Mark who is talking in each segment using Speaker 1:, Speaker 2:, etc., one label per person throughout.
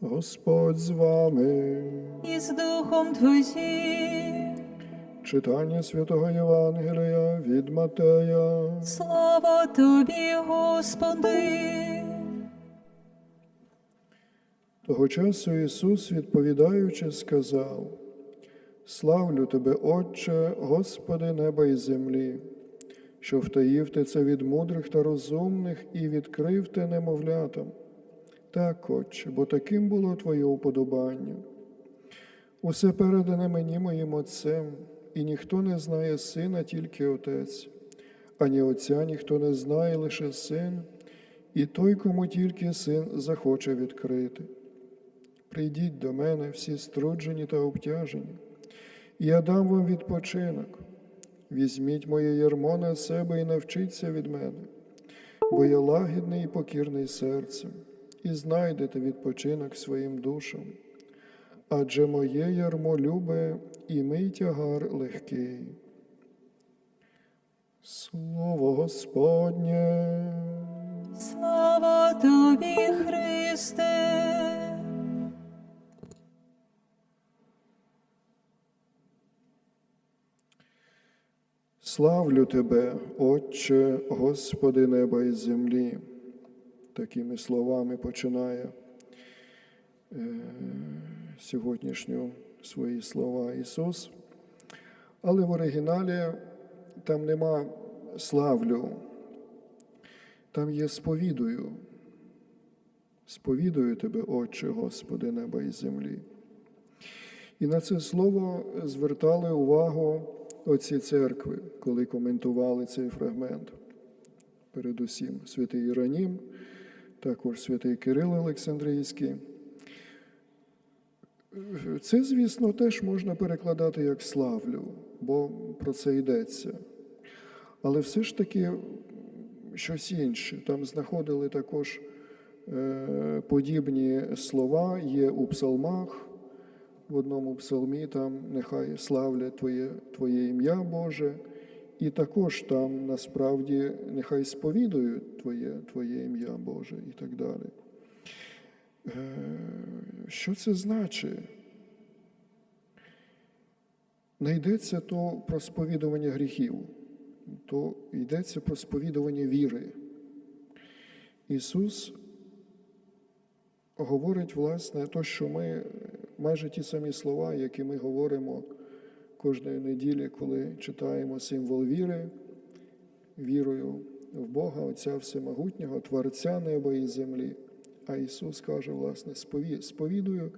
Speaker 1: Господь з вами.
Speaker 2: і з Духом Твоїм.
Speaker 1: Читання святого Євангелія від Матея.
Speaker 2: Слава Тобі, Господи.
Speaker 1: Того часу Ісус, відповідаючи, сказав: Славлю тебе, Отче, Господи неба і землі, що втаїв ти це від мудрих та розумних і відкрив те немовлятам. Так, Отче, бо таким було Твоє уподобання. Усе передане мені моїм Отцем, і ніхто не знає сина, тільки Отець, ані Отця ніхто не знає, лише син, і той, кому тільки син захоче відкрити. Прийдіть до мене всі струджені та обтяжені, і я дам вам відпочинок. Візьміть моє ярмо на себе і навчіться від мене, бо я лагідний і покірний серцем, і знайдете відпочинок своїм душам. Адже моє ярмо любе, і мій тягар легкий. Слово Господнє.
Speaker 2: Слава Тобі, Христе.
Speaker 1: Славлю Тебе, Отче, Господи неба і землі. Такими словами починає е, сьогоднішню свої слова Ісус. Але в оригіналі там нема славлю, там є сповідую. Сповідую Тебе, Отче, Господи неба і землі. І на це слово звертали увагу отці церкви, коли коментували цей фрагмент. Передусім, святий Іронім, також святий Кирил Олександрійський. Це, звісно, теж можна перекладати як славлю, бо про це йдеться. Але все ж таки щось інше. Там знаходили також е, подібні слова, є у псалмах. В одному псалмі там нехай славлять Твоє, Твоє ім'я Боже, і також там насправді нехай сповідують Твоє, Твоє ім'я Боже і так далі. Е, Що це значить? Не йдеться то про сповідування гріхів, то йдеться про сповідування віри. Ісус говорить, власне, то, що ми майже ті самі слова, які ми говоримо кожної неділі, коли читаємо символ віри, вірою в Бога, Отця Всемогутнього, Творця неба і землі. А Ісус каже, власне, «Спові- сповідую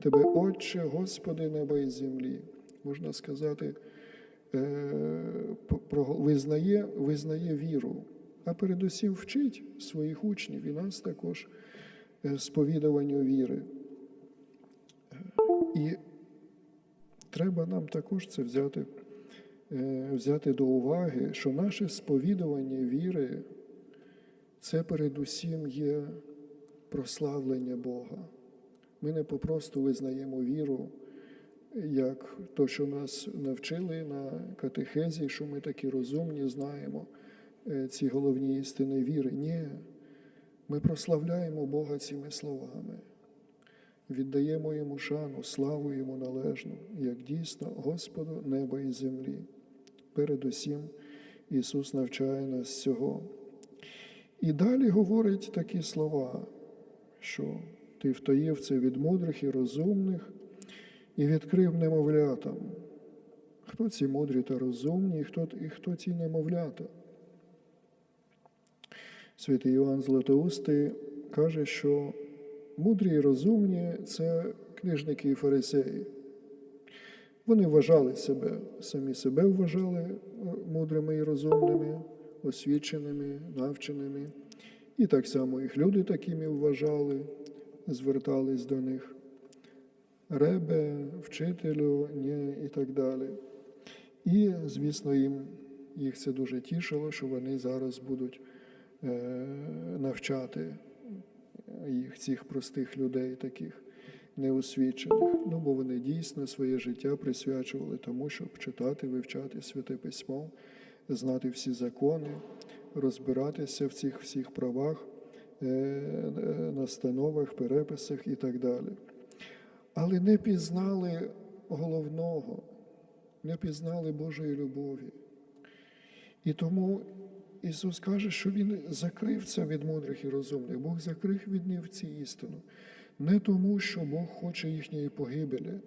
Speaker 1: Тебе, Отче, Господи неба і землі. Можна сказати, е, визнає, визнає віру, а передусім вчить своїх учнів і нас також е, сповідуванню віри. І треба нам також це взяти, е, взяти до уваги, що наше сповідування віри це передусім є прославлення Бога. Ми не попросту визнаємо віру, як то, що нас навчили на катехезі, що ми такі розумні, знаємо е, ці головні істини віри. Ні, ми прославляємо Бога цими словами віддаємо йому шану, славу йому належну, як дійсно Господу неба і землі. Передусім Ісус навчає нас цього. І далі говорить такі слова, що ти втаїв це від мудрих і розумних і відкрив немовлятам. Хто ці мудрі та розумні, і хто, і хто ці немовлята? Святий Іван Златоустий каже, що мудрі і розумні це книжники і фарисеї. Вони вважали себе, самі себе вважали е, мудрими і розумними, освіченими, навченими. І так само їх люди такими вважали, звертались до них. Ребе, вчителю, ні, і так далі. І, звісно, їм їх це дуже тішило, що вони зараз будуть е, навчати їх, цих простих людей, таких неосвічених. Ну, бо вони дійсно своє життя присвячували тому, щоб читати, вивчати святе письмо, знати всі закони, розбиратися в цих всіх правах, е, е, настановах, переписах і так далі. Але не пізнали головного, не пізнали Божої любові. І тому Ісус каже, що Він закрив це від мудрих і розумних. Бог закрив від них ці істину. Не тому, що Бог хоче їхньої погибелі,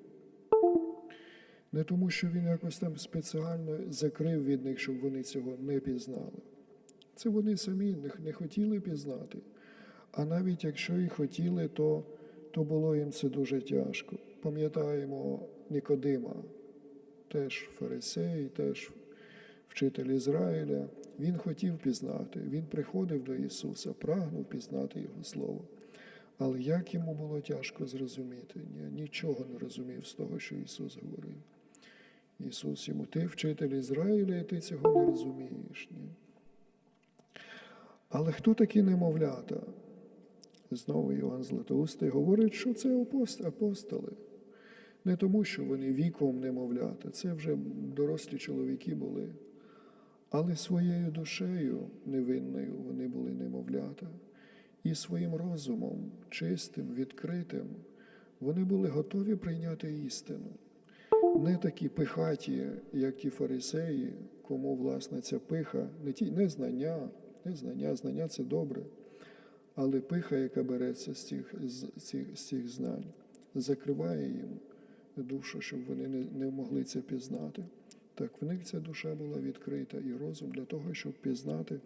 Speaker 1: не тому, що Він якось там спеціально закрив від них, щоб вони цього не пізнали. Це вони самі не хотіли пізнати. А навіть якщо і хотіли, то, то було їм це дуже тяжко. Пам'ятаємо Нікодима, теж фарисей, теж вчитель Ізраїля. Він хотів пізнати, він приходив до Ісуса, прагнув пізнати Його Слово. Але як йому було тяжко зрозуміти, Ні, нічого не розумів з того, що Ісус говорив. Ісус йому, ти вчитель Ізраїля, і ти цього не розумієш. Ні? Але хто такі немовлята? Знову Іван Златоустий говорить, що це апостоли. Не тому, що вони віком немовлята, це вже дорослі чоловіки були. Але своєю душею невинною вони були немовлята, і своїм розумом, чистим, відкритим, вони були готові прийняти істину. Не такі пихаті, як ті фарисеї, кому власне ця пиха, не ті не знання, не знання, знання це добре, але пиха, яка береться з цих, з цих, з цих знань, закриває їм душу, щоб вони не, не могли це пізнати. Так в них ця душа була відкрита і розум для того, щоб пізнати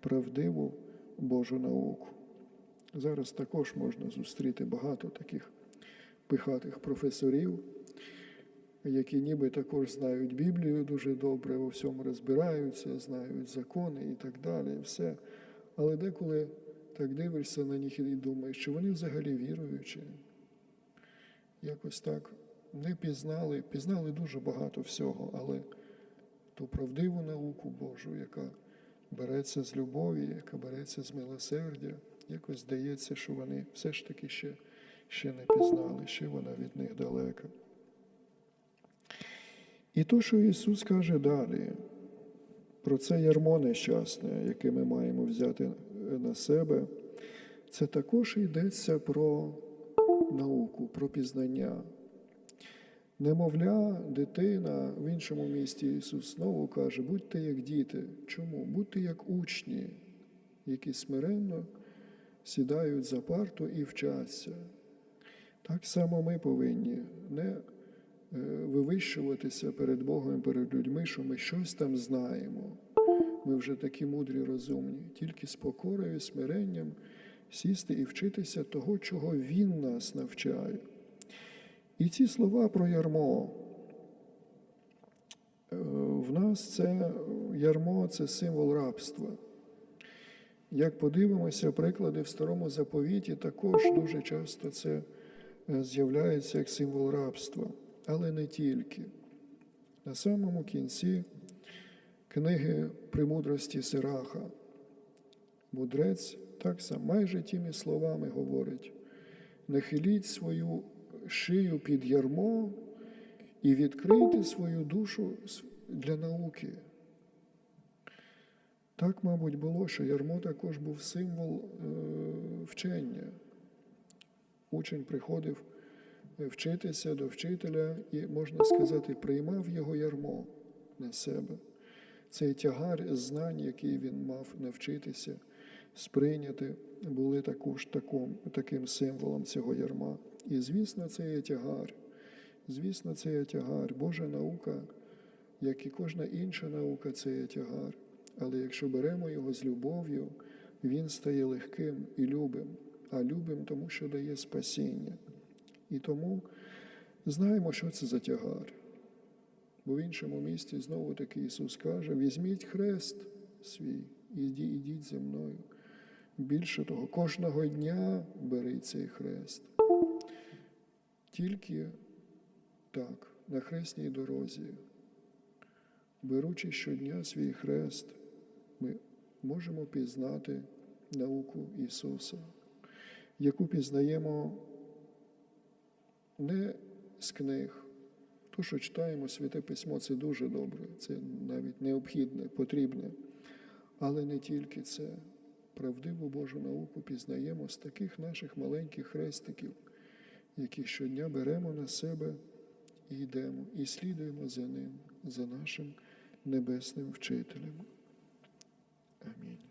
Speaker 1: правдиву Божу науку. Зараз також можна зустріти багато таких пихатих професорів, які ніби також знають Біблію дуже добре, у всьому розбираються, знають закони і так далі, і все. Але деколи так дивишся на них і думаєш, що вони взагалі віруючі. Якось так не пізнали, пізнали дуже багато всього, але ту правдиву науку Божу, яка береться з любові, яка береться з милосердя, якось здається, що вони все ж таки ще, ще не пізнали, ще вона від них далека. І то, що Ісус каже далі, про це ярмо нещасне, яке ми маємо взяти на себе, це також йдеться про науку, про пізнання. Немовля, дитина в іншому місті Ісус знову каже, будьте як діти. Чому? Будьте як учні, які смиренно сідають за парту і вчаться. Так само ми повинні не е, вивищуватися перед Богом, перед людьми, що ми щось там знаємо. Ми вже такі мудрі, розумні, тільки з покорою, смиренням сісти і вчитися того, чого Він нас навчає. І ці слова про ярмо. Е, В нас це ярмо це символ рабства. Як подивимося, приклади в старому заповіті також дуже часто це е, з'являється як символ рабства, але не тільки. На самому кінці книги премудрості Сираха. Мудрець так само майже тими словами говорить: нахиліть свою шию під ярмо і відкрийте свою душу для науки. Так, мабуть, було, що ярмо також був символ е, вчення. Учень приходив е, вчитися до вчителя і, можна сказати, приймав його ярмо на себе. Цей тягар знань, який він мав навчитися, сприйняти, були також таким символом цього ярма. І, звісно, це є тягар. Звісно, це є тягар. Божа наука, як і кожна інша наука, це є тягар. Але якщо беремо його з любов'ю, він стає легким і любим, а любим тому, що дає спасіння. І тому знаємо, що це за тягар. Бо в іншому місці знову таки Ісус каже: візьміть хрест свій і йдіть, зі мною. Більше того, кожного дня бери цей хрест. Тільки так, на хресній дорозі, беручи щодня свій хрест, ми можемо пізнати науку Ісуса, яку пізнаємо не з книг. То, що читаємо Святе Письмо, це дуже добре, це навіть необхідне, потрібне. Але не тільки це. правдиву Божу науку пізнаємо з таких наших маленьких хрестиків, які щодня беремо на себе і йдемо, і слідуємо за ним, за нашим небесним вчителем. Амінь.